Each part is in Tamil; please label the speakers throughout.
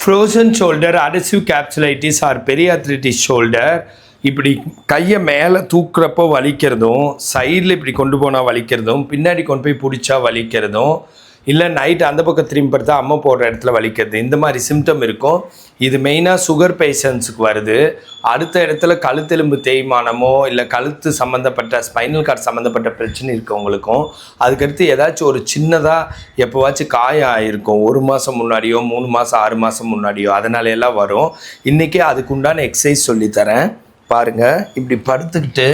Speaker 1: Frozen shoulder adhesive capsulitis or periarthritis shoulder இப்படி கையை மேலே தூக்குறப்போ வலிக்கிறதும் சைடில் இப்படி கொண்டு போனால் வலிக்கிறதும் பின்னாடி கொண்டு போய் பிடிச்சா வலிக்கிறதும் இல்லை நைட் அந்த பக்கம் திரும்பி படுத்தா அம்மா போடுற இடத்துல வலிக்கிறது இந்த மாதிரி சிம்டம் இருக்கும். இது மெயினாக சுகர் பேஷண்ட்ஸுக்கு வருது. அடுத்த இடத்துல கழுத்தெலும்பு தேய்மானமோ இல்லை கழுத்து சம்மந்தப்பட்ட ஸ்பைனல் கார்டு சம்மந்தப்பட்ட பிரச்சனை இருக்கவங்களுக்கும் அதுக்கடுத்து ஏதாச்சும் ஒரு சின்னதாக எப்போவாச்சும் காயம் ஆகிருக்கும் ஒரு மாதம் முன்னாடியோ மூணு மாதம் ஆறு மாதம் முன்னாடியோ அதனால எல்லாம் வரும். இன்றைக்கி அதுக்கு உண்டான எக்ஸசைஸ் சொல்லித்தரேன். பாருங்கள் இப்படி படுத்துக்கிட்டு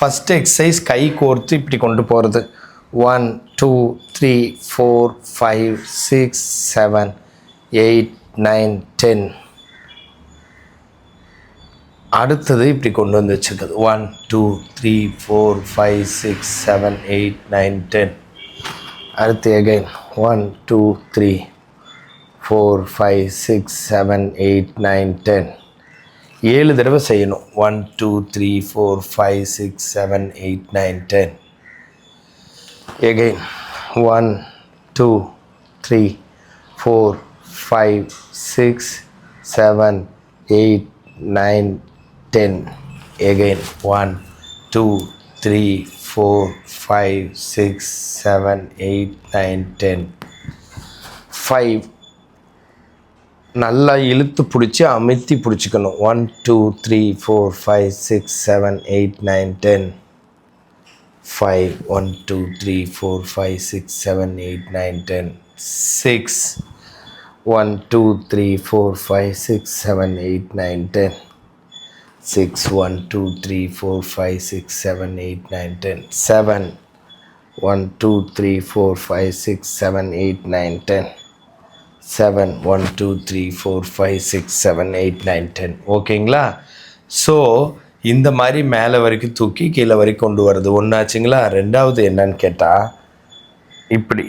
Speaker 1: ஃபஸ்ட்டு எக்ஸசைஸ் கை கோர்த்து இப்படி கொண்டு போகிறது one two three four five six seven eight nine ten அடுத்தது இப்படி கொண்டு வந்து வச்சுருக்குது one two three four five six seven eight nine ten அடுத்து again one two three four five six seven eight nine ten ஏழு தடவை செய்யணும். One two three four five six seven eight nine ten again one two three four five six seven eight nine ten again one two three four five six seven eight nine ten five நல்லா இழுத்து பிடிச்சி அமைத்தி பிடிச்சிக்கணும். One two three four five six seven eight nine ten five one two three four five six seven eight nine ten six one two three four five six seven eight nine ten six one two three four five six seven eight nine ten seven one two three four five six seven eight nine ten seven one two three four five six seven eight nine ten ஓகேங்களா ஸோ இந்த மாதிரி மேலே வரைக்கும் தூக்கி கீழே வரைக்கும் கொண்டு வர்றது ஒன்றாச்சுங்களா ரெண்டாவது என்னன்னு கேட்டால் இப்படி.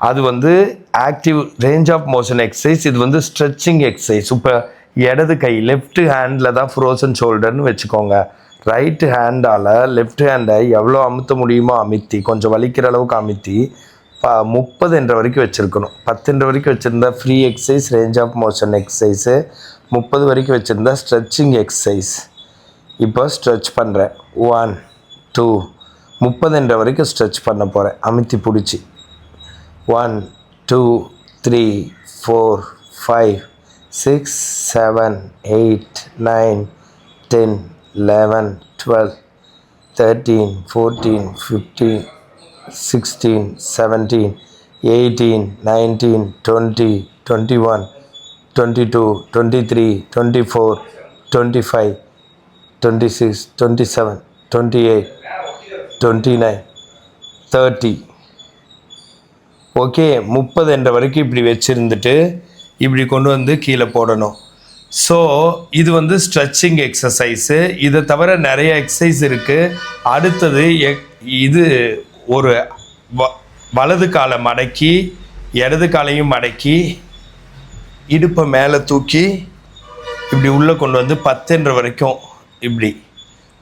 Speaker 1: அது வந்து active range of motion exercise இது வந்து ஸ்ட்ரெச்சிங் எக்ஸசைஸ் இப்போ இடது கை லெஃப்ட் ஹேண்டில் தான் ஃப்ரோசன் ஷோல்டர்னு வச்சுக்கோங்க. ரைட்டு ஹேண்டால் லெஃப்ட் ஹேண்டை எவ்வளோ அமுத்த முடியுமோ அமுத்தி கொஞ்சம் வலிக்கிற அளவுக்கு அமுத்தி ப முப்பது என்ற வரைக்கும் வச்சுருக்கணும். பத்துன்ற வரைக்கும் வச்சுருந்தா free exercise range of motion exercise முப்பது வரைக்கும் வச்சுருந்தா ஸ்ட்ரெச்சிங் எக்ஸசைஸ் இப்போ ஸ்ட்ரெச் பண்ணுறேன் ஒன் டூ முப்பது என்ற வரைக்கும் ஸ்ட்ரெச் பண்ண போகிறேன் அமுத்தி பிடிச்சி. One two three four five six seven eight nine ten eleven twelve thirteen fourteen fifteen sixteen seventeen eighteen nineteen twenty twenty one twenty two twenty three twenty four twenty five twenty six twenty seven twenty eight twenty nine thirty okay முப்பது என்ற வரைக்கும் இப்படி வச்சுருந்துட்டு இப்படி கொண்டு வந்து கீழே போடணும். ஸோ இது வந்து ஸ்ட்ரெச்சிங் எக்ஸசைஸு இதை தவிர நிறைய எக்ஸசைஸ் இருக்குது அடுத்தது எக் இது ஒரு வ வலது காலை மடக்கி இடது காலையும் மடக்கி இடுப்பை மேலே தூக்கி இப்படி உள்ளே கொண்டு வந்து பத்துன்ற வரைக்கும் இப்படி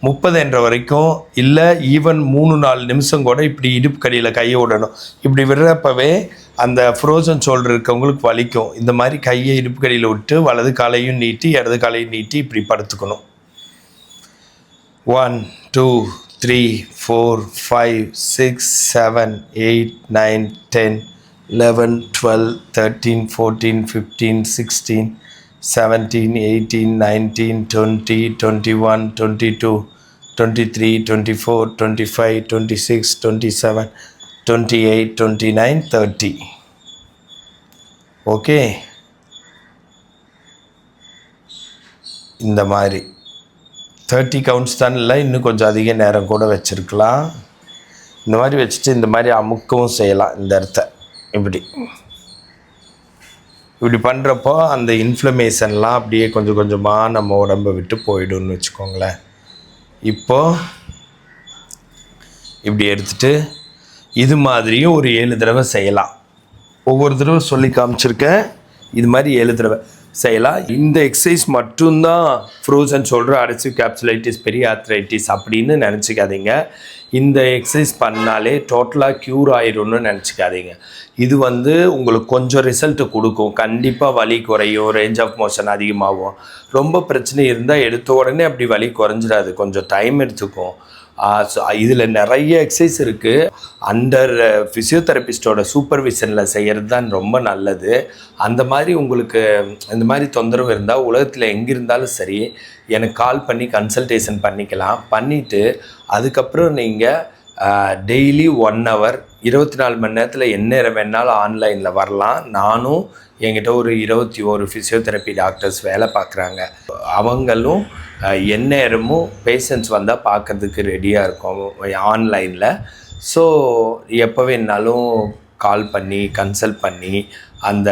Speaker 1: முப்பது என்ற வரைக்கும் இல்லை ஈவன் மூணு நாலு நிமிஷம் கூட இப்படி இடுப்பு கடியில் கையை விடணும். இப்படி விடுறப்பவே அந்த ஃப்ரோசன் ஷோல்டர் இருக்கவங்களுக்கு வலிக்கும். இந்த மாதிரி கையை இடுப்பு கடியில் விட்டு வலது காலையும் நீட்டி இடது காலையும் நீட்டி இப்படி படுத்துக்கணும். One two three four five six seven eight nine ten eleven twelve thirteen fourteen fifteen sixteen seventeen eighteen nineteen twenty twenty one twenty two twenty three twenty four twenty five twenty six twenty seven twenty eight twenty nine thirty okay இந்த மாதிரி. தேர்ட்டி கவுண்ட்ஸ் தான் இல்லை இன்னும் கொஞ்சம் அதிக நேரம் கூட வச்சுருக்கலாம். இந்த மாதிரி வச்சுட்டு இந்த மாதிரி அமுக்கவும் செய்யலாம் இந்த இடத்த. இப்படி. இப்படி பண்ணுறப்போ அந்த இன்ஃப்ளமேஷன்லாம் அப்படியே கொஞ்சம் கொஞ்சமாக நம்ம உடம்பை விட்டு போயிடும்னு வச்சுக்கோங்களேன். இப்போது இப்படி எடுத்துட்டு இது மாதிரியும் ஒரு ஏழு தடவை செய்யலாம். ஒவ்வொரு தடவை சொல்லி காமிச்சிருக்கேன். இது மாதிரி ஏழு தடவை. செய்யலாம். இந்த எக்ஸசைஸ் மட்டும்தான் ஃப்ரூசன் சொல்கிற அடைசிவ் கேப்சுலைட்டிஸ் பெரிய ஆத்ரைட்டிஸ் அப்படின்னு நினச்சிக்காதீங்க. இந்த எக்ஸசைஸ் பண்ணாலே டோட்டலாக க்யூர் ஆயிரும்னு நினச்சிக்காதீங்க. இது வந்து உங்களுக்கு கொஞ்சம் ரிசல்ட் கொடுக்கும். கண்டிப்பாக வலி குறையும் ரேஞ்ச் ஆஃப் மோஷன் அதிகமாகும். ரொம்ப பிரச்சனை இருந்தால் எடுத்த உடனே அப்படி வலி குறைஞ்சிடாது. கொஞ்சம் டைம் எடுத்துக்கும். இதில் நிறைய எக்ஸசைஸ் இருக்குது அண்டர் ஃபிசியோதெரபிஸ்டோட சூப்பர்விஷனில் செய்கிறது தான் ரொம்ப நல்லது. அந்த மாதிரி உங்களுக்கு இந்த மாதிரி தொந்தரவு இருந்தால் உலகத்தில் எங்கே இருந்தாலும் சரி எனக்கு கால் பண்ணி கன்சல்டேஷன் பண்ணிக்கலாம். பண்ணிவிட்டு அதுக்கப்புறம் நீங்கள் டெய்லி ஒன் ஹவர் இருபத்தி நாலு மணி நேரத்தில் எந்நேரம் வேணாலும் ஆன்லைனில் வரலாம். நானும் என்கிட்ட ஒரு இருபத்தி ஒரு ஃபிசியோதெரப்பி டாக்டர்ஸ் வேலை பார்க்குறாங்க. அவங்களும் எந்நேரமும் பேஷண்ட்ஸ் வந்தால் பார்க்கறதுக்கு ரெடியாக இருக்கும் ஆன்லைனில் ஸோ எப்போ வேணாலும் கால் பண்ணி கன்சல்ட் பண்ணி அந்த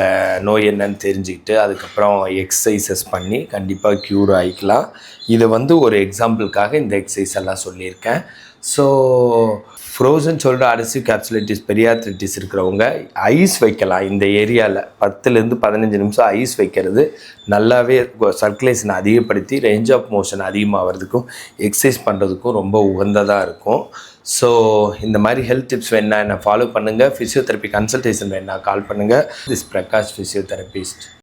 Speaker 1: நோய் என்னன்னு தெரிஞ்சுக்கிட்டு அதுக்கப்புறம் எக்ஸசைசஸ் பண்ணி கண்டிப்பாக க்யூர் ஆகிக்கலாம் இது வந்து ஒரு எக்ஸாம்பிளுக்காக இந்த எக்ஸசைஸ் எல்லாம் சொல்லியிருக்கேன். ஸோ ஃப்ரோசன் சொல்கிற அரிசி கேப்சுலைட்டிஸ் பெரியாத்ரிட்டிஸ் இருக்கிறவங்க ஐஸ் வைக்கலாம். இந்த ஏரியாவில் பத்துலேருந்து பதினஞ்சு நிமிஷம் ஐஸ் வைக்கிறது நல்லாவே சர்க்குலேஷனை அதிகப்படுத்தி ரேஞ்ச் ஆஃப் மோஷன் அதிகமாகிறதுக்கும் எக்ஸசைஸ் பண்ணுறதுக்கும் ரொம்ப உகந்ததாக இருக்கும். ஸோ இந்த மாதிரி ஹெல்த் டிப்ஸ் வேணா என்ன ஃபாலோ பண்ணுங்கள் ஃபிசியோதெரப்பி கன்சல்டேஷன் வேணா கால் பண்ணுங்கள் திஸ் பிரகாஷ் ஃபிசியோதெரபிஸ்ட்